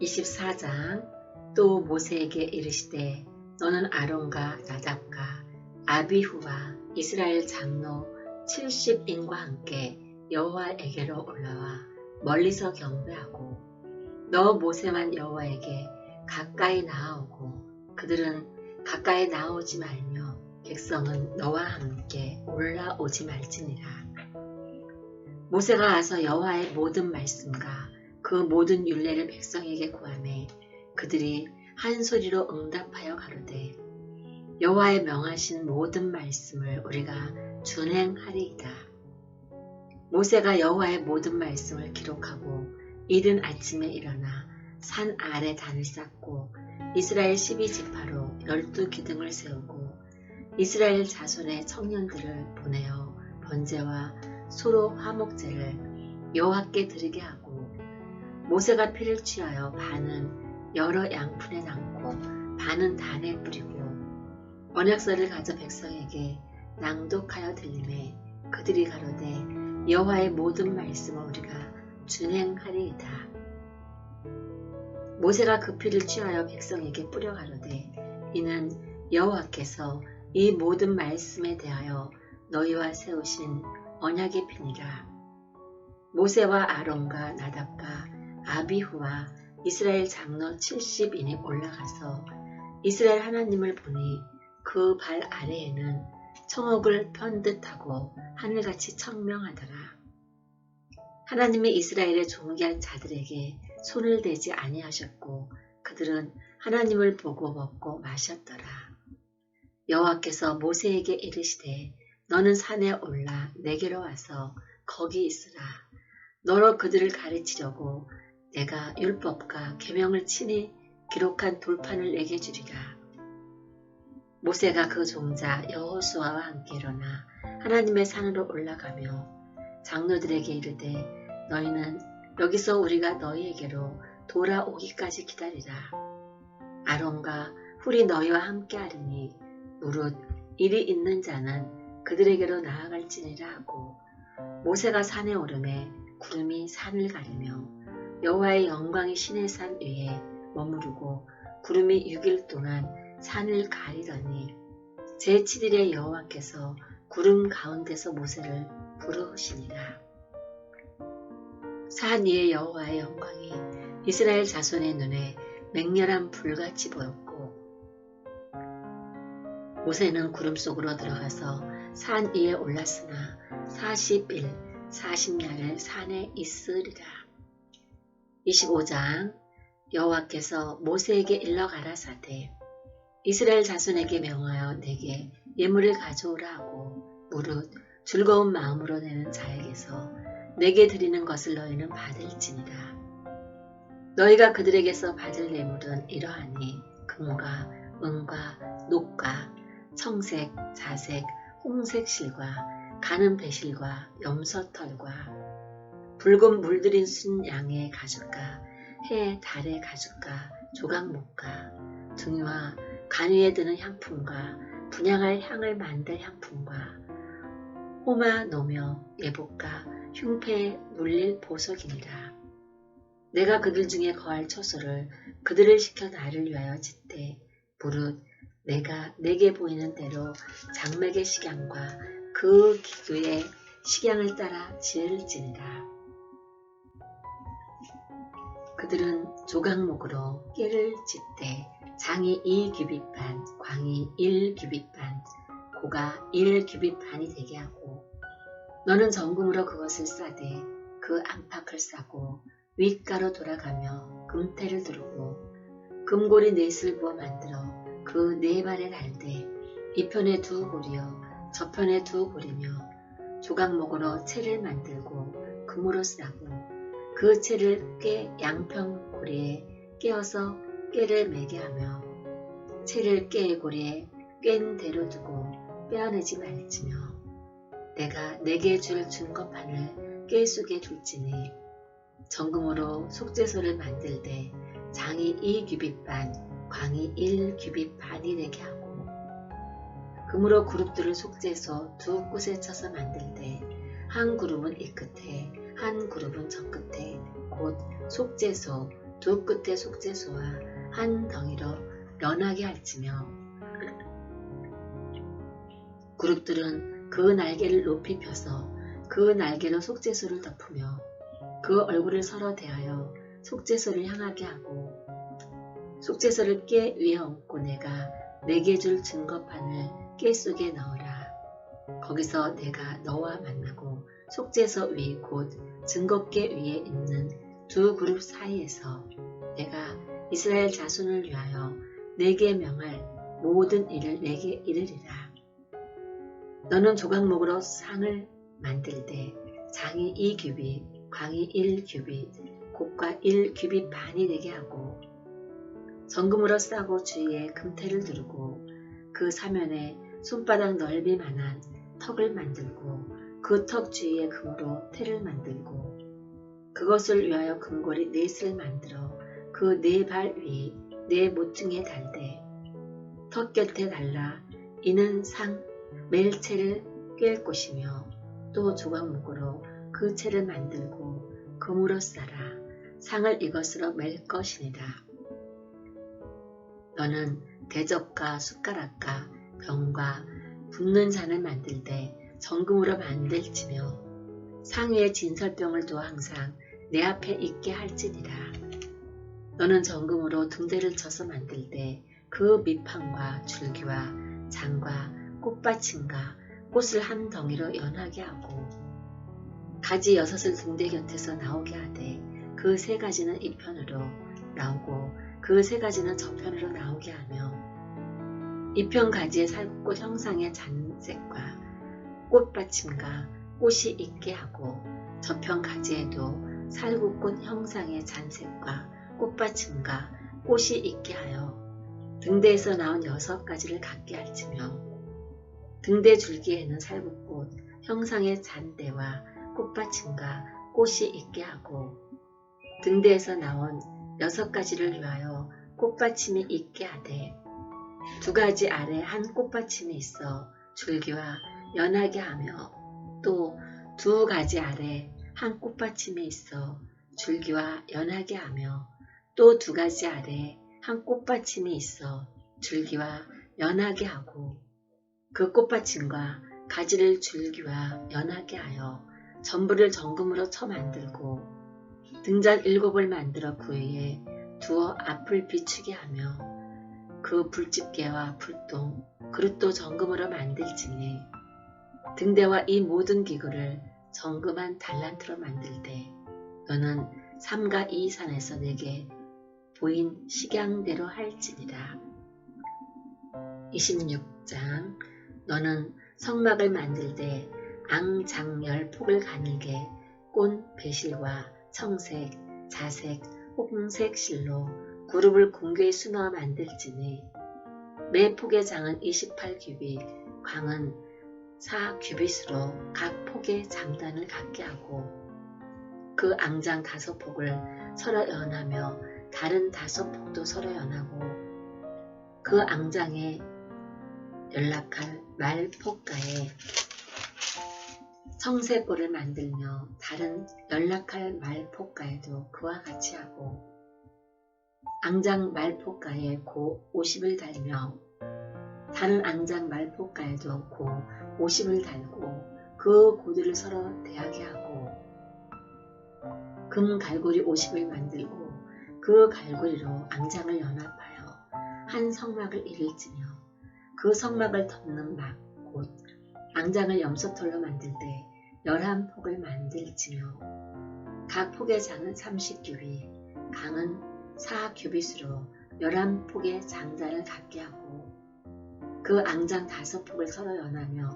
24장 또 모세에게 이르시되 너는 아론과 나답과 아비후와 이스라엘 장로 70인과 함께 여호와에게로 올라와 멀리서 경배하고 너 모세만 여호와에게 가까이 나아오고 그들은 가까이 나오지 말며 백성은 너와 함께 올라오지 말지니라. 모세가 와서 여호와의 모든 말씀과 그 모든 윤례를 백성에게 구하매 그들이 한 소리로 응답하여 가로되 여호와의 명하신 모든 말씀을 우리가 준행하리이다. 모세가 여호와의 모든 말씀을 기록하고 이른 아침에 일어나 산 아래 단을 쌓고 이스라엘 12지파로 열두 기둥을 세우고 이스라엘 자손의 청년들을 보내어 번제와 소로 화목제를 여호와께 드리게 하고 모세가 피를 취하여 반은 여러 양푼에 남고 반은 단에 뿌리고 언약서를 가져 백성에게 낭독하여 들림에 그들이 가로되 여호와의 모든 말씀을 우리가 준행하리이다. 모세가 그 피를 취하여 백성에게 뿌려 가로되 이는 여호와께서 이 모든 말씀에 대하여 너희와 세우신 언약의 피니라. 모세와 아론과 나답과 아비후와 이스라엘 장로 70인이 올라가서 이스라엘 하나님을 보니 그 발 아래에는 청옥을 편 듯하고 하늘같이 청명하더라. 하나님이 이스라엘의 종기한 자들에게 손을 대지 아니하셨고 그들은 하나님을 보고 먹고 마셨더라. 여호와께서 모세에게 이르시되 너는 산에 올라 내게로 와서 거기 있으라. 너로 그들을 가르치려고 내가 율법과 계명을 친히 기록한 돌판을 내게 주리라. 모세가 그 종자 여호수아와 함께 일어나 하나님의 산으로 올라가며 장로들에게 이르되 너희는 여기서 우리가 너희에게로 돌아오기까지 기다리라. 아론과 훌이 너희와 함께 하리니 무릇 일이 있는 자는 그들에게로 나아갈지니라 하고 모세가 산에 오름에 구름이 산을 가리며 여호와의 영광이 신의 산 위에 머무르고 구름이 6일 동안 산을 가리더니 제7일에 여호와께서 구름 가운데서 모세를 부르시니라. 산 위에 여호와의 영광이 이스라엘 자손의 눈에 맹렬한 불같이 보였고 모세는 구름 속으로 들어가서 산 위에 올랐으나 40일 40날을 산에 있으리라. 25장 여호와께서 모세에게 일러 가라사대 이스라엘 자손에게 명하여 내게 예물을 가져오라 하고 무릇 즐거운 마음으로 내는 자에게서 내게 드리는 것을 너희는 받을지니라. 너희가 그들에게서 받을 예물은 이러하니 금과 은과 녹과 청색, 자색, 홍색 실과 가는 배실과 염소털과 붉은 물들인 순 양의 가죽과 해 달의 가죽과 조각목과 등유와 간 위에 드는 향품과 분양할 향을 만들 향품과 호마 노며 예복과 흉패에 물릴 보석이니라. 내가 그들 중에 거할 처소를 그들을 시켜 나를 위하여 짓되 무릇 내가 내게 보이는 대로 장맥의 식양과 그 기도의 식양을 따라 지을지니라. 그들은 조각목으로 깨를 짓되 장이 2규빗반, 광이 1규빗반, 고가 1규빗반이 되게 하고 너는 정금으로 그것을 싸되 그 안팎을 싸고 윗가로 돌아가며 금태를 두르고 금고리 넷을 부어 만들어 그 네 발에 달되 이편에 두 고리여 저편에 두 고리며 조각목으로 채를 만들고 금으로 싸고 그 채를 꽤 양평 고리에 깨어서 깨를 매게 하며 채를 깨의 고리에 깬 대로 두고 빼어내지 말지며 내가 내게 줄 준것판을 깨 속에 둘지니 정금으로 속죄소를 만들되 장이 2규빗반, 광이 1규빗반이 되게 하고 금으로 그룹들을 속죄소 두 곳에 쳐서 만들되 한 그룹은 이 끝에 한 그룹은 저 끝에 곧 속죄소 두 끝에 속재소와 한 덩이로 연하게 할지며 그룹들은 그 날개를 높이 펴서 그 날개로 속재소를 덮으며 그 얼굴을 서로 대하여 속재소를 향하게 하고 속재소를 깨 위에 얹고 내가 내게 줄 증거판을 깨 속에 넣어라. 거기서 내가 너와 만나고 속죄서 위곧 증거깨 위에 있는 두 그룹 사이에서 내가 이스라엘 자손을 위하여 내게 명할 모든 일을 내게 이르리라. 너는 조각목으로 상을 만들 때 장이 2규빗, 광이 1규빗, 곡과 1규빗 반이 되게 하고 정금으로 싸고 주위에 금태를 두르고 그 사면에 손바닥 넓이만한 턱을 만들고 그 턱 주위에 금으로 태를 만들고 그것을 위하여 금고리 넷을 만들어 그 네 발위네 모퉁이에 달되 턱 곁에 달라 이는 상 멜채를 꿰 것이며 또 조각목으로 그 채를 만들고 금으로 싸라 상을 이것으로 맬 것이니라. 너는 대접과 숟가락과 병과 붓는 잔을 만들 때 정금으로 만들지며 상위에 진설병을 두어 항상 내 앞에 있게 할지니라. 너는 정금으로 등대를 쳐서 만들 때 그 밑판과 줄기와 장과 꽃받침과 꽃을 한 덩이로 연하게 하고 가지 여섯을 등대 곁에서 나오게 하되 그 세 가지는 이편으로 나오고 그 세 가지는 저편으로 나오게 하며 이편 가지의 살꽃 형상의 잔색과 꽃받침과 꽃이 있게 하고 저편 가지에도 살구꽃 형상의 잔색과 꽃받침과 꽃이 있게 하여 등대에서 나온 여섯 가지를 갖게 할지며 등대 줄기에는 살구꽃 형상의 잔대와 꽃받침과 꽃이 있게 하고 등대에서 나온 여섯 가지를 위하여 꽃받침이 있게 하되 두 가지 아래 한 꽃받침이 있어 줄기와 연하게 하며 또 두 가지 아래 한 꽃받침이 있어 줄기와 연하게 하며 또 두 가지 아래 한 꽃받침이 있어 줄기와 연하게 하고 그 꽃받침과 가지를 줄기와 연하게 하여 전부를 정금으로 쳐 만들고 등잔 일곱을 만들어 그 위에 두어 앞을 비추게 하며 그 불집게와 불똥, 그릇도 정금으로 만들지니 등대와 이 모든 기구를 정금한 달란트로 만들 때 너는 삼가 이 산에서 내게 보인 식양대로 할지니라. 26장 너는 성막을 만들 때 앙장열 폭을 가늘게 꼰 배실과 청색, 자색, 홍색 실로 그룹을 공개에 수놓아 만들지니 매 폭의 장은 28규빗, 광은 4규빗으로 각 폭의 장단을 갖게 하고 그 앙장 다섯 폭을 서로 연하며 다른 다섯 폭도 서로 연하고 그 앙장에 연락할 말폭가에 청색골을 만들며 다른 연락할 말폭가에도 그와 같이 하고 앙장 말폭가에 고 50을 달며 다른 앙장 말폭가에도 고 50을 달고 그 고들을 서로 대하게 하고 금 갈고리 50을 만들고 그 갈고리로 앙장을 연합하여 한 성막을 이룰지며 그 성막을 덮는 막 곧 앙장을 염소털로 만들 때 열한 폭을 만들지며 각 폭의 장은 30규빗, 강은 4규빗으로 열한 폭의 장단을 갖게 하고 그 앙장 다섯 폭을 서로 연하며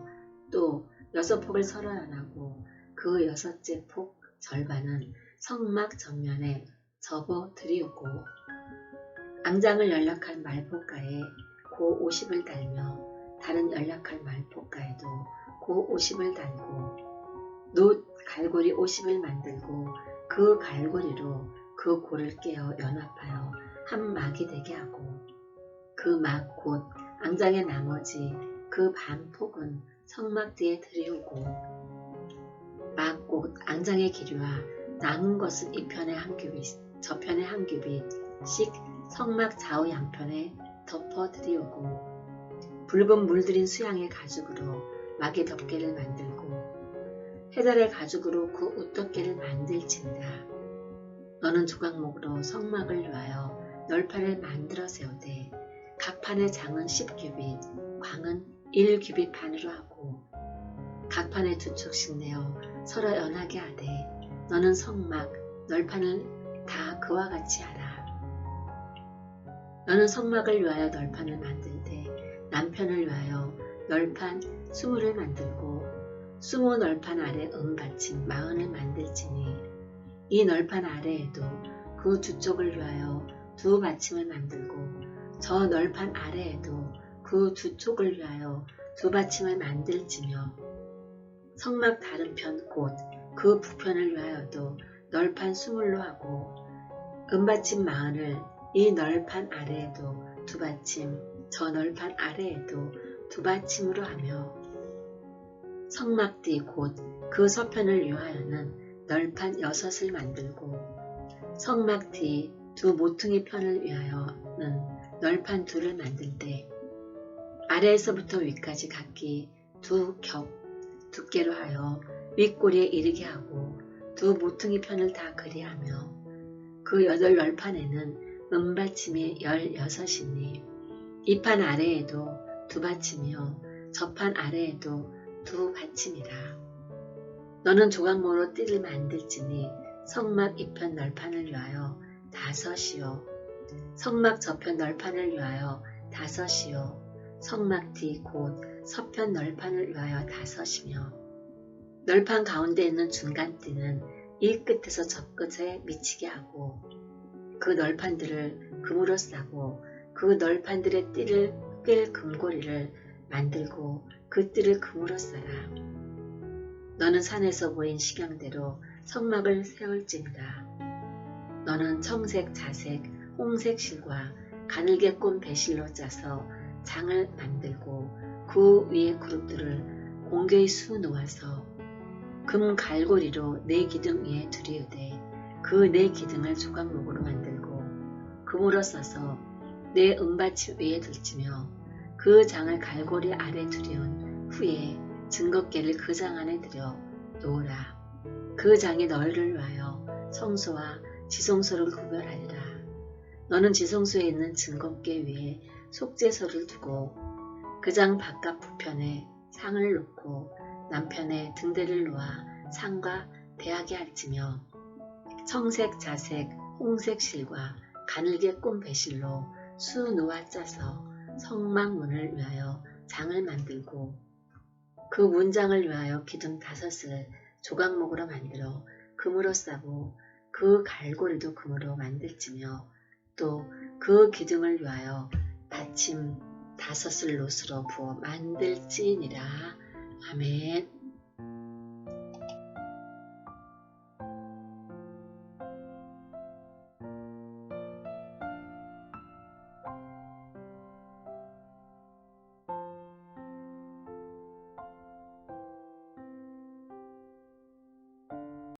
또 여섯 폭을 서로 연하고 그 여섯째 폭 절반은 성막 전면에 접어 드리우고 앙장을 연락한 말폭가에 고 50을 달며 다른 연락할 말폭가에도 고 50을 달고 놋 갈고리 50을 만들고 그 갈고리로 그 고를 깨어 연합하여 한 막이 되게 하고 그 막 곧 앙장의 나머지 그 반폭은 성막 뒤에 들이우고 막곧 앙장의 기류와 남은 것은 이편에 한 규빗 저편에 한 규빗씩 성막 좌우 양편에 덮어 드리우고 붉은 물들인 수양의 가죽으로 막의 덮개를 만들고 해달의 가죽으로 그 웃덮개를 만들지니라. 너는 조각목으로 성막을 위하여 널판을 만들어 세우되 각 판의 장은 10규빗, 광은 1규빗 판으로 하고 각 판에 두 축씩 내어 서로 연하게 하되 너는 성막, 널판을 다 그와 같이 하라. 너는 성막을 위하여 널판을 만들되 남편을 위하여 널판 스무를 만들고 스무 널판 아래 은받침 마흔을 만들지니 이 널판 아래에도 그 두 쪽을 위하여 두 받침을 만들고 저 널판 아래에도 그 두 쪽을 위하여 두 받침을 만들지며 성막 다른 편 곧 그 부편을 위하여도 널판 스물로 하고 은받침 마흔을 이 널판 아래에도 두 받침 저 널판 아래에도 두 받침으로 하며 성막 뒤 곧 그 서편을 위하여는 널판 여섯을 만들고 성막 뒤 두 모퉁이 편을 위하여는 널판 둘을 만들되 아래에서부터 위까지 각기 두 겹 두께로 하여 윗꼬리에 이르게 하고 두 모퉁이 편을 다 그리하며 그 여덟 널판에는 은받침이 열여섯이니 이 판 아래에도 두 받침이요 저판 아래에도 두 받침이라. 너는 조각모로 띠를 만들지니 성막 이편 널판을 위하여 다섯이요 성막 저편 널판을 위하여 다섯이요 성막 뒤 곧 서편 널판을 위하여 다섯이며 널판 가운데 있는 중간띠는 이 끝에서 저 끝에 미치게 하고 그 널판들을 금으로 싸고 그 널판들의 띠를 꿰 금고리를 만들고 그 띠를 금으로 싸라. 너는 산에서 보인 식양대로 성막을 세울지니라. 너는 청색, 자색, 홍색 실과 가늘게 꼰 배실로 짜서 장을 만들고 그 위에 그룹들을 공개의 수 놓아서 금 갈고리로 네 기둥 위에 두리우되 그 네 기둥을 조각목으로 만들고 금으로 써서 네 은받침 위에 들치며 그 장을 갈고리 아래 두리운 후에 증거깨를 그 장 안에 들여 놓으라. 그 장이 너희를 위하여 성소와 지성소를 구별하리라. 너는 지성소에 있는 증거깨 위에 속죄소를 두고 그장 바깥 부편에 상을 놓고 남편의 등대를 놓아 상과 대하게 할지며 청색, 자색, 홍색 실과 가늘게 꼰 배실로 수 놓아 짜서 성막문을 위하여 장을 만들고 그 문장을 위하여 기둥 다섯을 조각목으로 만들어 금으로 싸고 그 갈고리도 금으로 만들지며 또 그 기둥을 위하여 받침 다섯을 롯으로 부어 만들지니라. 아멘